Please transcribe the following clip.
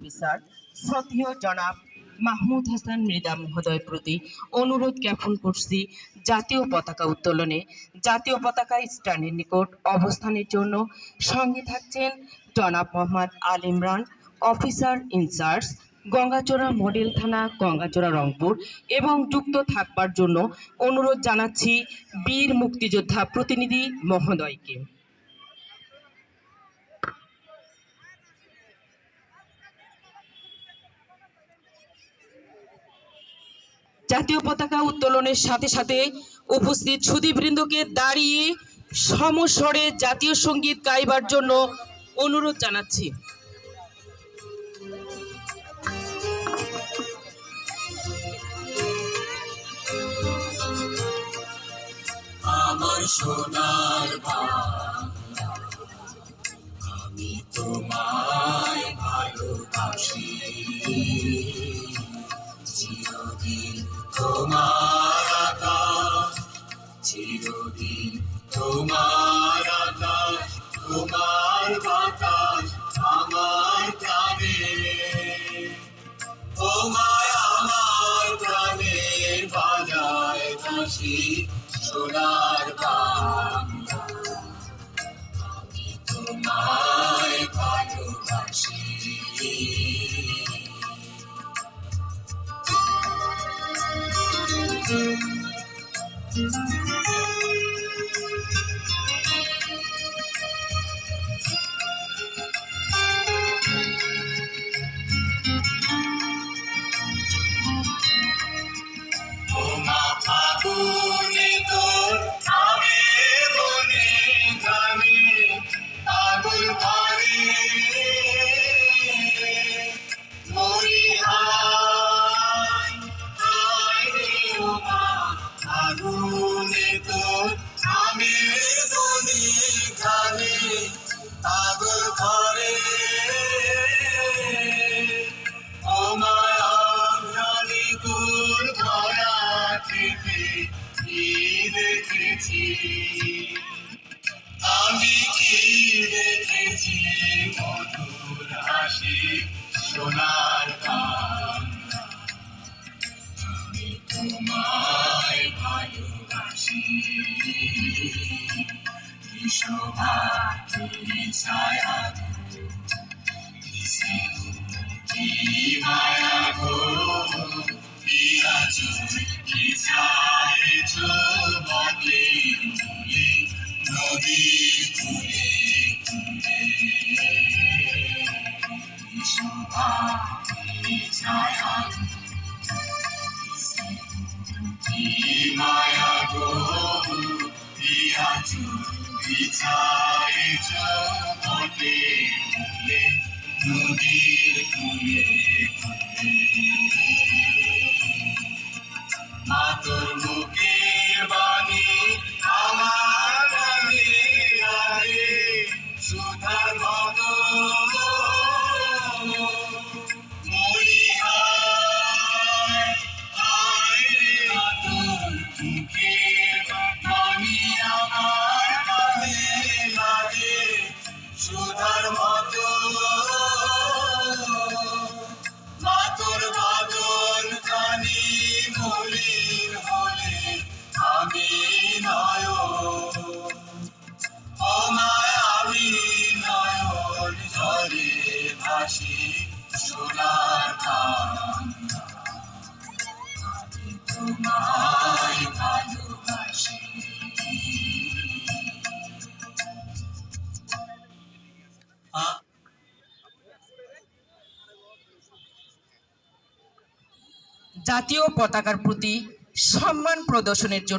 Officer শ্রদ্ধেয় জনাব মাহমুদ হাসান মৃদা মহোদয়ের প্রতি অনুরোধ জ্ঞাপন করছি জাতীয় পতাকা উত্তোলনে। জাতীয় পতাকা স্ট্যান্ডের নিকট অবস্থানের জন্য সঙ্গে থাকছেন জনাব Mohammad Al Imran officer in charge Gangachara model থানা গঙ্গাচড়া রংপুর এবং যুক্ত থাকবার জন্য অনুরোধ জানাচ্ছি বীর মুক্তিযোদ্ধা প্রতিনিধি মহোদয়কে। জাতীয় পতাকা উত্তোলনের সাথে সাথে উপস্থিত সুদীবৃন্দকে দাঁড়িয়ে সমস্বরে জাতীয় সংগীত গাইবার জন্য অনুরোধ জানাচ্ছি। আমি তোমায় ভালোবাসি। চিরদিন তোমার আকাশ, চিরদিন তোমার তোমার বাতাস আমার প্রাণে। তোমায় আমার প্রাণে বাজায় কাশি সোনার বাংলা। আমি তোমায় ভালোবাসি। তোমা তোর আমি বনে গানে আগুন ভরে ও মায়া তোর ধরা থেকে কি দেখেছি আমি শোভা কি ছায়া কি মায়া গো আছো কি ছায়েছো বলে তুলে নদী তুলে তুলে শোভা কি ছায়া কি মায়া গো কি বলে তুলে নদীর কুলে মা সুধার মতো মাতর বাদল কানি মলিন হলে আমি নয় ও আমি নয়ন জলে ভাসি সোনার জাতীয় পতাকার প্রতি সম্মান প্রদর্শনের জন্য